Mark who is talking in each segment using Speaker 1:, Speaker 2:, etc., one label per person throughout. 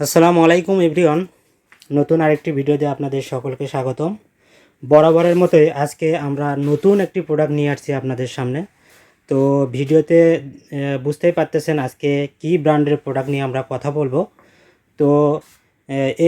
Speaker 1: আসসালামু আলাইকুম এভরিওয়ান। নতুন আরেকটি ভিডিওতে আপনাদের সকলকে স্বাগতম। বরাবরের মতোই আজকে আমরা নতুন একটি প্রোডাক্ট নিয়ে আসছি আপনাদের সামনে। তো ভিডিওতে বুঝতেই পারতেছেন আজকে কি ব্র্যান্ডের প্রোডাক্ট নিয়ে আমরা কথা বলব। তো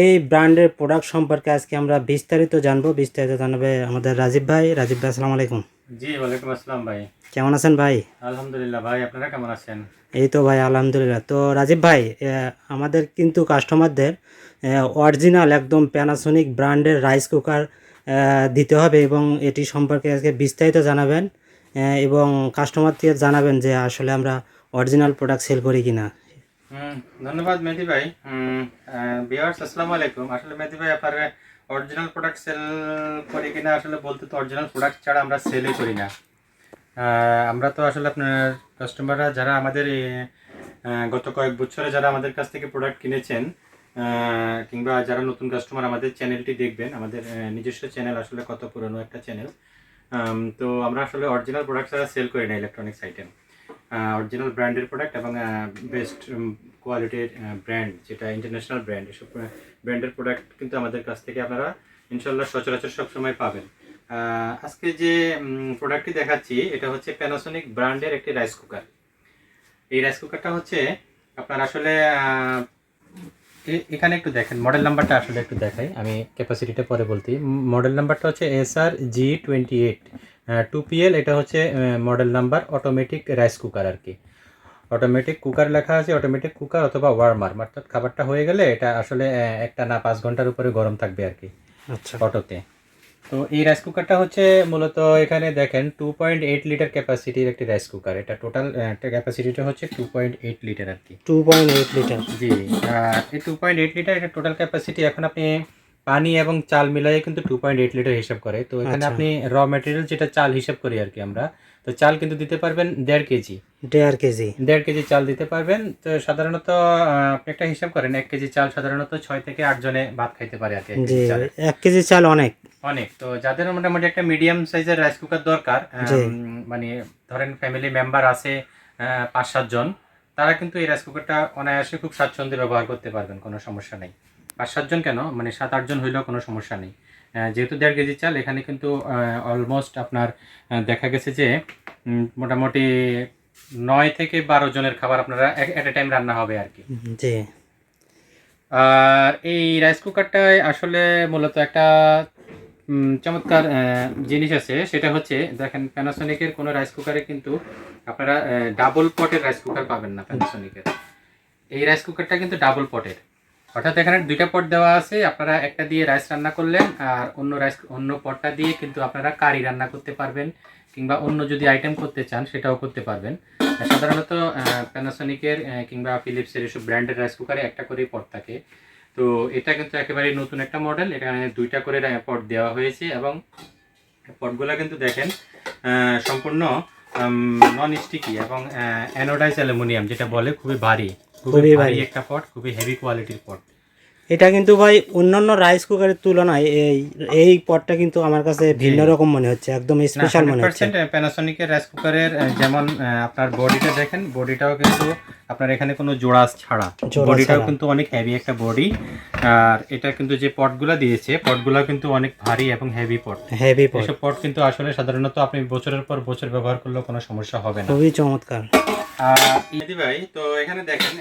Speaker 1: এই ব্র্যান্ডের প্রোডাক্ট সম্পর্কে আজকে আমরা বিস্তারিত জানব। বিস্তারিত জানাবে আমাদের রাজীব ভাই। রাজীব ভাই, আসসালামু আলাইকুম।
Speaker 2: জি ওয়ালাইকুম আসসালাম ভাই।
Speaker 1: কেমন আছেন ভাই?
Speaker 2: আলহামদুলিল্লাহ ভাই আপনারা কেমন আছেন?
Speaker 1: এই তো ভাই আলহামদুলিল্লাহ। তো রাজীব ভাই আমাদের কিন্তু কাস্টমারদের অরিজিনাল একদম প্যানাসোনিক ব্র্যান্ডের রাইস কুকার দিতে হবে এবং এটি সম্পর্কে আজকে বিস্তারিত জানাবেন এবং কাস্টমারকে জানাবেন যে আসলে আমরা অরিজিনাল প্রোডাক্ট সেল করি কিনা।
Speaker 2: ধন্যবাদ মেহেদি ভাই। বিয়ার্স আসসালামু আলাইকুম। আসলে মেহেদি ভাই, আপনার অরিজিনাল প্রোডাক্ট সেল করি কিনা, আসলে বলতে তো অরিজিনাল প্রোডাক্ট ছাড়া আমরা সেলই করি না। আমরা তো আসলে আপনার কাস্টমাররা যারা আমাদের গত কয়েক বছরে যারা আমাদের কাছ থেকে প্রোডাক্ট কিনেছেন কিংবা যারা নতুন কাস্টমার আমাদের চ্যানেলটি দেখবেন, আমাদের নিজস্ব চ্যানেল আসলে কত পুরনো একটা চ্যানেল তো আমরা আসলে অরিজিনাল প্রোডাক্ট ছাড়া সেল করি না ইলেকট্রনিক্স আইটেম অরিজিনাল ব্র্যান্ডের প্রোডাক্ট এবং বেস্ট কোয়ালিটির ব্র্যান্ড যেটা ইন্টারন্যাশনাল ব্র্যান্ড এসব ব্র্যান্ডের প্রোডাক্ট কিন্তু আমাদের কাছ থেকে আপনারা ইনশাল্লাহ সচরাচর সবসময় পাবেন। আজকে যে প্রোডাক্টটি দেখাচ্ছি, এটা হচ্ছে প্যানাসোনিক ব্র্যান্ডের একটি রাইস কুকার এই রাইস কুকারটা হচ্ছে, আপনার আসলে এখানে একটু দেখেন মডেল নাম্বারটা আসলে একটু দেখাই, আমি ক্যাপাসিটিটা পরে বলতে মডেল নাম্বারটা হচ্ছে S R G twenty eight two PL এটা হচ্ছে model number automatic rice cooker আর কি। অটোমেটিক কুকার লেখা আছে অটোমেটিক কুকার অথবা ওয়ার্মার অর্থাৎ খাবারটা হয়ে গেলে এটা আসলে একটা না পাঁচ ঘণ্টার উপরে গরম থাকবে আর কি।
Speaker 1: আচ্ছা।
Speaker 2: অটোতে তো এই রাইস কুকারটা হচ্ছে মূলত এখানে দেখেন টু পয়েন্ট এইট লিটার ক্যাপাসিটির একটি রাইস কুকার এটা টোটাল একটা ক্যাপাসিটিটা হচ্ছে টু পয়েন্ট এইট লিটার আর কি।
Speaker 1: টু পয়েন্ট এইট লিটার
Speaker 2: জি এই টু পয়েন্ট এইট লিটার এটা টোটাল ক্যাপাসিটি এখন আপনি পানি এবং চাল মিলাই কিন্তু টু পয়েন্ট এইট লিটার হিসাব করে। তো এখানে
Speaker 1: আচ্ছা।
Speaker 2: আপনি র মেটেরিয়াল যেটা চাল হিসাব করি আর কি আমরা তো চাল কিন্তু দিতে পারবেন দেড় কেজি।
Speaker 1: দেড় কেজি।
Speaker 2: দেড় কেজি চাল দিতে পারবেন। তো সাধারণত আপনি একটা হিসাব করেন এক কেজি চাল সাধারণত ছয় থেকে আট জনে ভাত খাইতে পারে আর কি এক কেজি চালে।
Speaker 1: অনেক।
Speaker 2: অনেক। তো যাদের মোটামুটি একটা মিডিয়াম সাইজের রাইস কুকার দরকার মানে ধরেন ফ্যামিলি মেম্বার আছে পাঁচ সাত জন তারা কিন্তু এই রাইস কুকারটা অনায়াসে খুব স্বাচ্ছন্দ্যে ব্যবহার করতে পারবেন কোনো সমস্যা নেই। পাঁচ সাতজন কেন? মানে সাত আটজন হইলেও কোনো সমস্যা নেই। যেহেতু দেড় কেজি চাল এখানে কিন্তু অলমোস্ট আপনার দেখা গেছে যে মোটামুটি নয় থেকে বারো জনের খাবার আপনারা এট এ টাইম রান্না হবে আর কি।
Speaker 1: জি।
Speaker 2: আর এই রাইস কুকারটায় আসলে মূলত একটা চমৎকার জিনিস আছে। সেটা হচ্ছে দেখেন প্যানাসোনিকের কোনো রাইস কুকারে কিন্তু আপনারা ডাবল পটের রাইস কুকার পাবেন না প্যানাসোনিকের এই রাইস কুকারটা কিন্তু ডাবল পটের অর্থাৎ এখানে দুইটা পট দেওয়া আছে। আপনারা একটা দিয়ে রাইস রান্না করলেন আর অন্য রাইস অন্য পটটা দিয়ে কিন্তু আপনারা কারি রান্না করতে পারবেন কিংবা অন্য যদি আইটেম করতে চান, সেটাও করতে পারবেন। সাধারণত প্যানাসনিকের কিংবা ফিলিপসের এসব ব্র্যান্ডের রাইস কুকারে একটা করেই পট থাকে। তো এটা কিন্তু একেবারে নতুন একটা মডেল এখানে দুইটা করে পট দেওয়া হয়েছে এবং পটগুলো কিন্তু দেখেন সম্পূর্ণ নন স্টিকি এবং অ্যানোডাইজ অ্যালুমিনিয়াম যেটা বলে, খুবই ভারী। খুবই ভারী। একটা পট খুবই হেভি কোয়ালিটির পট
Speaker 1: এটা কিন্তু ভাই অন্যান্য রাইস কুকারের তুলনায় এই এই পটটা কিন্তু আমার কাছে ভিন্ন রকম মনে হচ্ছে একদম স্পেশাল মনে হচ্ছে।
Speaker 2: প্যানাসোনিকের রাইস কুকারের যেমন আপনার বডিটা দেখেন বডিটাও কিন্তু আপনার এখানে কোনো জোড়া ছাড়া। বডিটাও কিন্তু অনেক হেভি একটা বডি আর এটা কিন্তু যে পটগুলা দিয়েছে পটগুলা কিন্তু অনেক ভারী এবং হেভি পট
Speaker 1: হেভি পট
Speaker 2: এসব পট কিন্তু আসলে সাধারণত আপনি বছরের পর বছর ব্যবহার করলেও কোনো সমস্যা হবে না।
Speaker 1: খুবই চমৎকার।
Speaker 2: ইদি ভাই তো এখানে দেখেন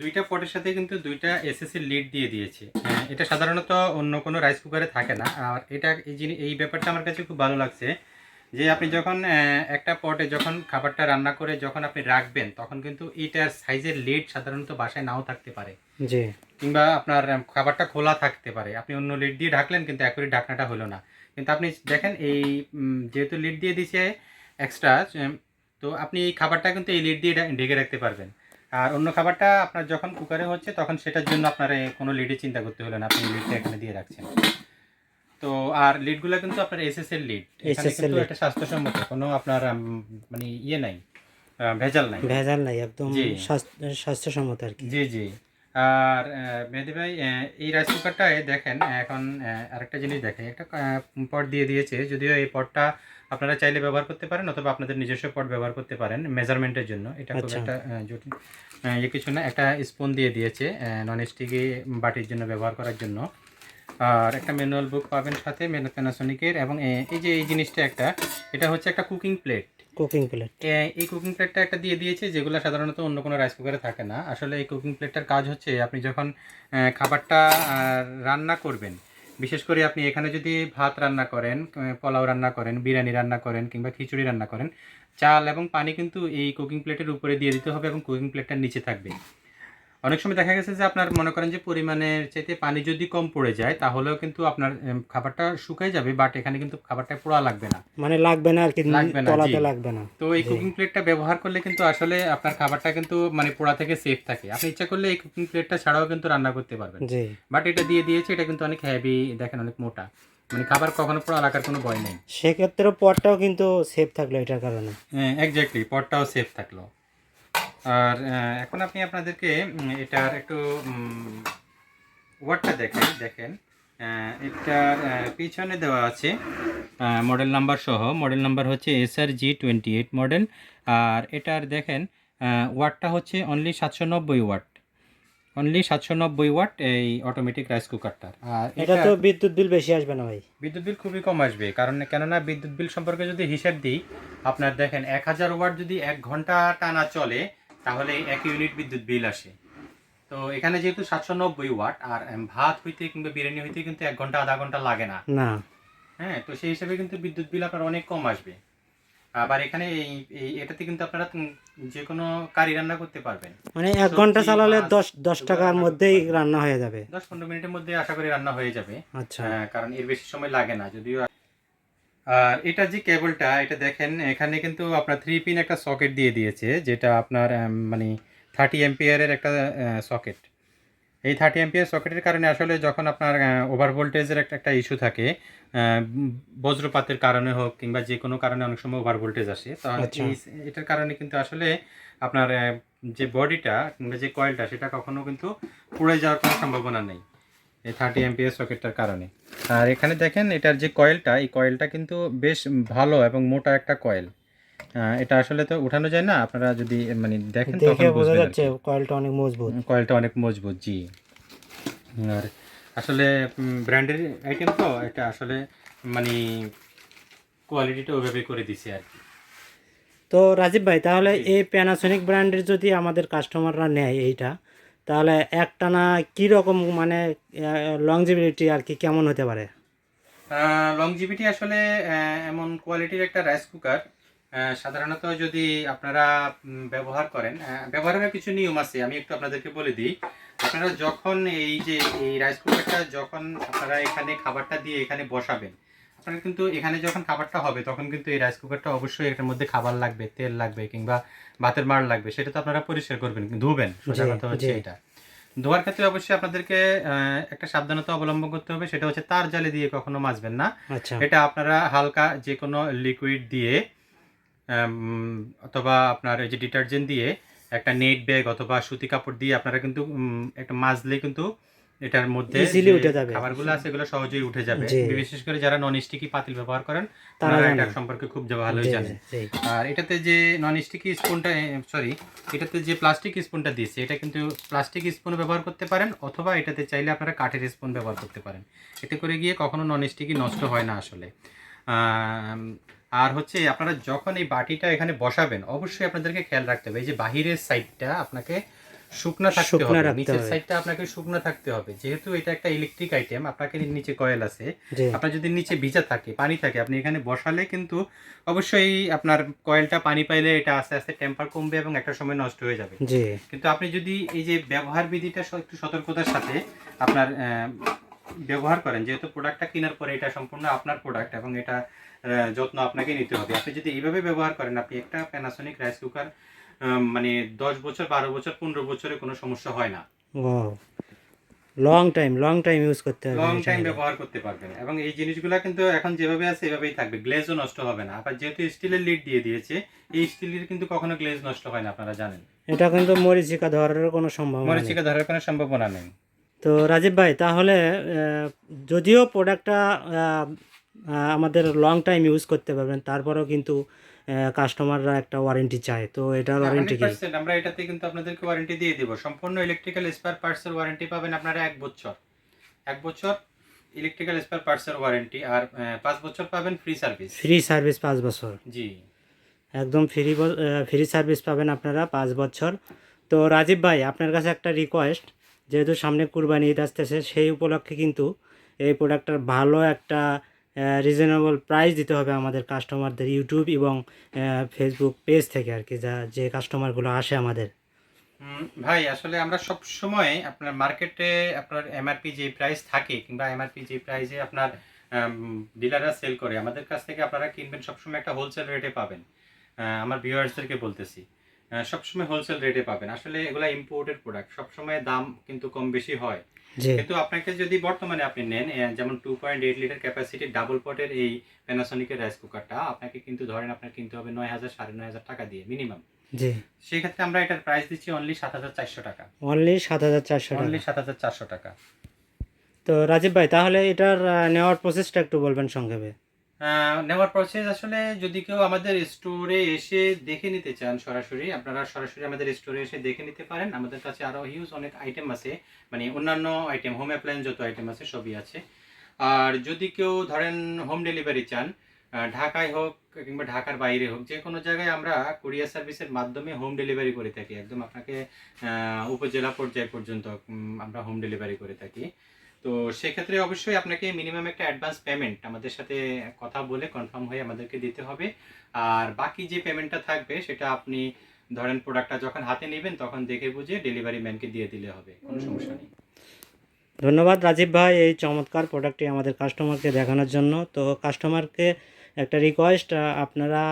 Speaker 2: দুইটা পটের সাথে কিন্তু দুইটা এসএসসি লিড দিয়ে দিয়েছে। এটা সাধারণত অন্য কোনো রাইস কুকারে থাকে না। আর এটা এই জিনিস এই ব্যাপারটা আমার কাছে খুব ভালো লাগছে যে আপনি যখন একটা পটে যখন খাবারটা রান্না করে যখন আপনি রাখবেন তখন কিন্তু এইটার সাইজের লিড সাধারণত বাসায় নাও থাকতে পারে।
Speaker 1: জি।
Speaker 2: কিংবা আপনার খাবারটা খোলা থাকতে পারে। আপনি অন্য লিড দিয়ে ঢাকলেন কিন্তু একবারই ঢাকনাটা হলো না। কিন্তু আপনি দেখেন এই যেহেতু লিড দিয়ে দিছে এক্সট্রা তো আপনি এই খাবারটা কিন্তু এই লিড দিয়ে ঢেকে রাখতে পারবেন। আর অন্য খাবারটা আপনার যখন কুকারে হচ্ছে তখন সেটার জন্য আপনার কোনো লিডে চিন্তা করতে হলো না আপনি লিডটা এখানে দিয়ে রাখছেন। তো আর লিডগুলো কিন্তু আপনার এসএস এর লিড কিন্তু। এটা স্বাস্থ্যসম্মত কোনো আপনার মানে ইয়ে নাই ভেজাল নাই।
Speaker 1: ভেজাল নাই একদম স্বাস্থ্য- স্বাস্থ্যসম্মত আর কি।
Speaker 2: জি জি। আর মেহেদি ভাই এই রাইস কুকারটায় দেখেন এখন আরেকটা জিনিস দেখেন একটা পট দিয়ে দিয়েছে যদিও এই পটটা আপনারা চাইলে ব্যবহার করতে পারেন অথবা আপনাদের নিজস্ব পট ব্যবহার করতে পারেন মেজারমেন্টের জন্য। এটা খুব
Speaker 1: আচ্ছা।
Speaker 2: একটা জটিল। ইয়ে কিছু না একটা স্পুন দিয়ে দিয়েছে নন স্টিকি বাটির জন্য ব্যবহার করার জন্য। আর একটা ম্যানুয়াল বুক পাবেন সাথে প্যানাসোনিকের এবং এই যে এই জিনিসটা একটা এটা হচ্ছে একটা কুকিং প্লেট
Speaker 1: কুকিং প্লেট
Speaker 2: এই কুকিং প্লেটটা একটা দিয়ে দিয়েছে যেগুলো সাধারণত অন্য কোনো রাইস কুকারে থাকে না। আসলে এই কুকিং প্লেটটার কাজ হচ্ছে আপনি যখন খাবারটা রান্না করবেন বিশেষ করে আপনি এখানে যদি ভাত রান্না করেন পোলাও রান্না করেন, বিরিয়ানি রান্না করেন কিংবা খিচুড়ি রান্না করেন, চাল এবং পানি কিন্তু এই কুকিং প্লেটের উপরে দিয়ে দিতে হবে এবং কুকিং প্লেটটার নিচে থাকবে। অনেক সময় দেখা গেছে যে আপনার মনে করেন যে পরিমাণের চাইতে পানি যদি কম পড়ে যায় তাহলেও কিন্তু আপনার খাবারটা শুকাই যাবে বাট এখানে কিন্তু খাবারটা পোড়া লাগবে না।
Speaker 1: মানে লাগবে না আর কি
Speaker 2: লাগবে না,
Speaker 1: লাগবে না।
Speaker 2: তো এই কুকিং প্লেটটা ব্যবহার করলে কিন্তু আসলে আপনার খাবারটা কিন্তু মানে পোড়া থেকে সেফ থাকে। আপনি ইচ্ছা করলে এই কুকিং প্লেটটা ছাড়াও কিন্তু রান্না করতে পারবেন।
Speaker 1: জি।
Speaker 2: বাট এটা দিয়ে দিয়েছে এটা কিন্তু অনেক হেভি দেখেন অনেক মোটা। মানে খাবার কখনো পোড়া লাগার কোনো ভয় নেই।
Speaker 1: সেক্ষেত্রে পটটাও কিন্তু সেফ থাকল এটার কারণে।
Speaker 2: হ্যাঁ এক্স্যাক্টলি পটটাও সেফ থাকল। আর এখন আপনি আপনাদেরকে এটার একটু ওয়ার্ডটা দেখেন দেখেন। এটার পিছনে দেওয়া আছে মডেল নাম্বার সহ। মডেল নাম্বার হচ্ছে SR G twenty eight model আর এটার দেখেন ওয়াটটা হচ্ছে অনলি সাতশো নব্বই ওয়াট অনলি সাতশো নব্বই ওয়াট এই অটোমেটিক রাইস কুকারটার আর
Speaker 1: এটা তো বিদ্যুৎ বিল বেশি আসবে না ভাই।
Speaker 2: বিদ্যুৎ বিল খুবই কম আসবে কারণ কেননা বিদ্যুৎ বিল সম্পর্কে যদি হিসাব দিই আপনার দেখেন এক হাজার ওয়াট যদি এক ঘণ্টা টানা চলে তাহলে এক ইউনিট বিদ্যুৎ বিল আসে। তো এখানে যেহেতু সাতশো নব্বই ওয়াট আর ভাত হইতে কিংবা বিরিয়ানি হইতে কিন্তু এক ঘণ্টা আধা ঘণ্টা লাগে না।
Speaker 1: না।
Speaker 2: হ্যাঁ তো সেই হিসাবে কিন্তু বিদ্যুৎ বিল আপনার অনেক কম আসবে। আবার এখানে এই এটাতে কিন্তু আপনারা যে কোনো কারি রান্না করতে পারবেন।
Speaker 1: মানে এক
Speaker 2: ঘণ্টা
Speaker 1: চালালে দশ দশ টাকার মধ্যেই রান্না হয়ে যাবে।
Speaker 2: দশ পনেরো মিনিটের মধ্যে আশা করি রান্না হয়ে যাবে।
Speaker 1: আচ্ছা।
Speaker 2: হ্যাঁ, কারণ এর বেশি সময় লাগে না যদিও এটা যে কেবলটা এটা দেখেন এখানে কিন্তু আপনার থ্রি পিন একটা সকেট দিয়ে দিয়েছে যেটা আপনার মানে থার্টি এমপিয়ারের একটা সকেট এই থার্টি এমপিয়ার সকেটের কারণে আসলে যখন আপনার ওভার ভোল্টেজের একটা একটা ইস্যু থাকে বজ্রপাতের কারণে হোক কিংবা যে কোনো কারণে অনেক সময় ওভার ভোল্টেজ আসে তাহলে
Speaker 1: আচ্ছা।
Speaker 2: এটার কারণে কিন্তু আসলে আপনার যে বডিটা কিংবা যে কয়েলটা সেটা কখনো কিন্তু পুড়ে যাওয়ার কোনো সম্ভাবনা নেই এই থার্টি এমপিএস সকেটটার কারণে। আর এখানে দেখেন এটার যে কয়েলটা এই কয়েলটা কিন্তু বেশ ভালো এবং মোটা একটা কয়েল এটা আসলে তো উঠানো যায় না আপনারা যদি মানে দেখেন তখন
Speaker 1: বোঝা যাচ্ছে কয়েলটা অনেক মজবুত।
Speaker 2: কয়েলটা অনেক মজবুত জি। আর আসলে ব্র্যান্ডের আইটেম তো এটা আসলে মানে কোয়ালিটিটা ওইভাবে করে দিছে আর কি।
Speaker 1: তো রাজীব ভাই তাহলে এই প্যানাসোনিক ব্র্যান্ডের যদি আমাদের কাস্টমাররা নেয় এইটা তাহলে একটানা কি রকম মানে লংজিবিলিটি আর কি কেমন হতে পারে?
Speaker 2: লংজিভিটি আসলে এমন কোয়ালিটির একটা রাইস কুকার সাধারণত যদি আপনারা ব্যবহার করেন ব্যবহারের কিছু নিয়ম আছে, আমি একটু আপনাদেরকে বলে দিই। আপনারা যখন এই যে, এই রাইস কুকারটা যখন আপনারা এখানে খাবারটা দিয়ে এখানে বসাবেন আপনারা কিন্তু এখানে যখন খাবারটা হবে তখন কিন্তু এই রাইস কুকারটা অবশ্যই এটার মধ্যে খাবার লাগবে তেল লাগবে কিংবা ভাতের মার লাগবে সেটা তো আপনারা পরিষ্কার করবেন ধুবেন। সোজা কথা হচ্ছে এটা। ধোয়ার ক্ষেত্রে অবশ্যই আপনাদেরকে একটা সাবধানতা অবলম্বন করতে হবে সেটা হচ্ছে তার জালে দিয়ে কখনো মাজবেন না।
Speaker 1: আচ্ছা।
Speaker 2: এটা আপনারা হালকা যে কোনো লিকুইড দিয়ে অথবা আপনার এই যে ডিটারজেন্ট দিয়ে একটা নেট ব্যাগ অথবা সুতি কাপড় দিয়ে আপনারা কিন্তু একটা মাজলে কিন্তু এটার মধ্যে যে
Speaker 1: উঠে যাবে।
Speaker 2: খাবারগুলো আছে এগুলো সহজেই উঠে যাবে বিশেষ করে যারা নন স্টিকি পাতিল ব্যবহার করেন
Speaker 1: তারা জানে।
Speaker 2: এটার সম্পর্কে খুব ভালোই
Speaker 1: জি,
Speaker 2: জানেন
Speaker 1: জি।
Speaker 2: আর এটাতে যে নন স্টিকি স্পুনটা সরি এটাতে যে প্লাস্টিক স্পুনটা দিয়েছে এটা কিন্তু প্লাস্টিক স্পুন ব্যবহার করতে পারেন অথবা এটাতে চাইলে আপনারা কাঠের স্পুন ব্যবহার করতে পারেন এতে করে গিয়ে কখনো নন স্টিকি নষ্ট হয় না আসলে আর হচ্ছে আপনারা যখন এই বাটিটা এখানে বসাবেন অবশ্যই আপনাদেরকে খেয়াল রাখতে হবে এই যে বাহিরের সাইডটা আপনাকে শুকনা থাকতে হবে। নিচের সাইডটা আপনাকে শুকনা থাকতে হবে। যেহেতু এটা একটা ইলেকট্রিক আইটেম আপনাকে নিচে কয়েল আছে। আপনার যদি নিচে ভিজা থাকে পানি থাকে আপনি এখানে বসালে কিন্তু অবশ্যই আপনার কয়েলটা পানি পাইলে এটা আস্তে আস্তে টেম্পার কমবে এবং একটা সময় নষ্ট হয়ে যাবে।
Speaker 1: জি।
Speaker 2: কিন্তু আপনি যদি এই যে ব্যবহার বিধিটা একটু সতর্কতার সাথে আপনার ব্যবহার করেন যেহেতু প্রোডাক্টটা কেনার পরে এটা সম্পূর্ণ আপনার প্রোডাক্ট এবং এটা যত্ন আপনাকে নিতে হবে। আপনি যদি এইভাবে ব্যবহার করেন আপনি একটা প্যানাসোনিক রাইস কুকার মানে দশ বছর বারো বছর পনেরো বছরে কোনো সমস্যা হয় না।
Speaker 1: Long time long time use করতে হবে
Speaker 2: লং টাইম ব্যবহার করতে পারবেন। এবং এই জিনিসগুলো কিন্তু এখন যেভাবে আছে এভাবেই থাকবে। গ্লেজও নষ্ট হবে না। আবার যেহেতু স্টিলের লিড দিয়ে দিয়েছে এই স্টিলের কিন্তু কখনো গ্লেজ নষ্ট হয় না আপনারা জানেন।
Speaker 1: এটা কিন্তু মরিচিকা ধরার কোনো সম্ভাবনা
Speaker 2: মরিচিকা ধরার কোনো সম্ভাবনা নেই।
Speaker 1: তো রাজীব ভাই তাহলে যদিও প্রোডাক্টটা আমাদের লং টাইম ইউজ করতে পারবেন তারপরেও কিন্তু কাস্টমাররা একটা ওয়ারেন্টি চায় তো এটার ওয়ারেন্টি কি?
Speaker 2: 100% আমরা এটাতে কিন্তু আপনাদেরকে ওয়ারেন্টি দিয়ে দিব। সম্পূর্ণ ইলেকট্রিক্যাল স্পেয়ার পার্টসের ওয়ারেন্টি পাবেন আপনারা এক বছর। এক বছর ইলেকট্রিক্যাল স্পেয়ার পার্টসের ওয়ারেন্টি আর পাঁচ বছর পাবেন ফ্রি সার্ভিস
Speaker 1: ফ্রি সার্ভিস পাঁচ বছর।
Speaker 2: জি।
Speaker 1: একদম ফ্রি ফ্রি সার্ভিস পাবেন আপনারা পাঁচ বছর। তো রাজীব ভাই আপনার কাছে একটা রিকোয়েস্ট যেহেতু সামনে কুরবানি ঈদ আসতেছে সেই উপলক্ষে কিন্তু এই প্রোডাক্টটার ভালো একটা রিজনেবল প্রাইস দিতে হবে আমাদের কাস্টমারদের ইউটিউব এবং ফেসবুক পেজ থেকে আর কি, যা, যে কাস্টমারগুলো আসে আমাদের।
Speaker 2: ভাই, আসলে আমরা সব সময় আপনার মার্কেটে আপনার এমআরপি যে প্রাইস থাকে কিংবা এমআরপি যে প্রাইসে আপনার ডিলাররা সেল করে, আমাদের কাছ থেকে আপনারা কিনবেন সবসময় একটা হোলসেল রেটে পাবেন। আমার ভিউয়ার্সদেরকে বলতেছি সবসময় হোলসেল রেটে পাবেন। আসলে এগুলো ইম্পোর্টেড প্রোডাক্ট সবসময় দাম কিন্তু কম বেশি হয়। কিন্তু আপনাকে যদি বর্তমানে আপনি নেন যেমন two point eight litre capacity double পটের এই প্যানাসনিকের রাইস কুকারটা আপনাকে কিন্তু ধরেন আপনার কিনতে হবে নয় হাজার সাড়ে নয় হাজার টাকা দিয়ে মিনিমাম সেক্ষেত্রে আমরা এটার প্রাইস দিচ্ছি অনলি সাত হাজার চারশো টাকা।
Speaker 1: অনলি সাত হাজার চারশো
Speaker 2: অনলি সাত হাজার চারশো টাকা।
Speaker 1: তো রাজীব ভাই তাহলে এটার নেওয়ার প্রসেসটা একটু বলবেন সংক্ষেপে।
Speaker 2: নেওয়ার প্রসেস আসলে যদি কেউ আমাদের স্টোরে এসে দেখে নিতে চান সরাসরি, আপনারা সরাসরি আমাদের স্টোরে এসে দেখে নিতে পারেন। আমাদের কাছে আরও হিউজ অনেক আইটেম আছে মানে অন্যান্য আইটেম হোম অ্যাপ্লায়েন্স যত আইটেম আছে সবই আছে। আর যদি কেউ ধরেন হোম ডেলিভারি চান ঢাকায় হোক কিংবা ঢাকার বাইরে হোক, যে কোনো জায়গায় আমরা কুরিয়ার সার্ভিসের মাধ্যমে হোম ডেলিভারি করে থাকি। একদম আপনাকে উপজেলা পর্যায় পর্যন্ত আমরা হোম ডেলিভারি করে থাকি। তো সেক্ষেত্রে অবশ্যই আপনাকে মিনিমাম একটা অ্যাডভান্স পেমেন্ট আমাদের সাথে কথা বলে কনফার্ম হয়ে আমাদেরকে দিতে হবে। আর বাকি যে পেমেন্টটা থাকবে, সেটা আপনি ধরেন প্রোডাক্টটা যখন হাতে নেবেন, তখন দেখে বুঝে ডেলিভারি ম্যানকে দিয়ে দিলে হবে। কোনো সমস্যা নেই।
Speaker 1: ধন্যবাদ রাজীব ভাই এই চমৎকার প্রোডাক্টটি আমাদের কাস্টমারকে দেখানোর জন্য। তো কাস্টমারকে একটা রিকোয়েস্ট আপনারা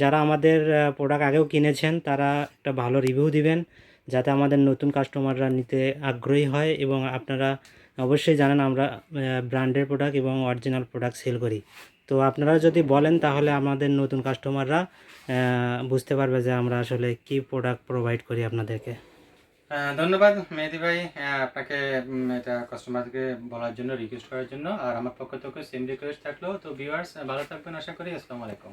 Speaker 1: যারা আমাদের প্রোডাক্ট আগেও কিনেছেন, তারা একটা ভালো রিভিউ দিবেন, যাতে আমাদের নতুন কাস্টমাররা নিতে আগ্রহী হয় এবং আপনারা অবশ্যই জানেন আমরা ব্র্যান্ডের প্রোডাক্ট এবং অরিজিনাল প্রোডাক্ট সেল করি। তো আপনারা যদি বলেন তাহলে আমাদের নতুন কাস্টমাররা বুঝতে পারবে যে আমরা আসলে কি প্রোডাক্ট প্রোভাইড করি আপনাদেরকে।
Speaker 2: ধন্যবাদ মেহেদি ভাই আপনাকে এটা কাস্টমারকে বলার জন্য রিকোয়েস্ট করার জন্য। আর আমার পক্ষ থেকে সেম রিকোয়েস্ট থাকল। তো ভিউয়ার্স ভালো থাকবেন, আশা করি। আসসালামু আলাইকুম।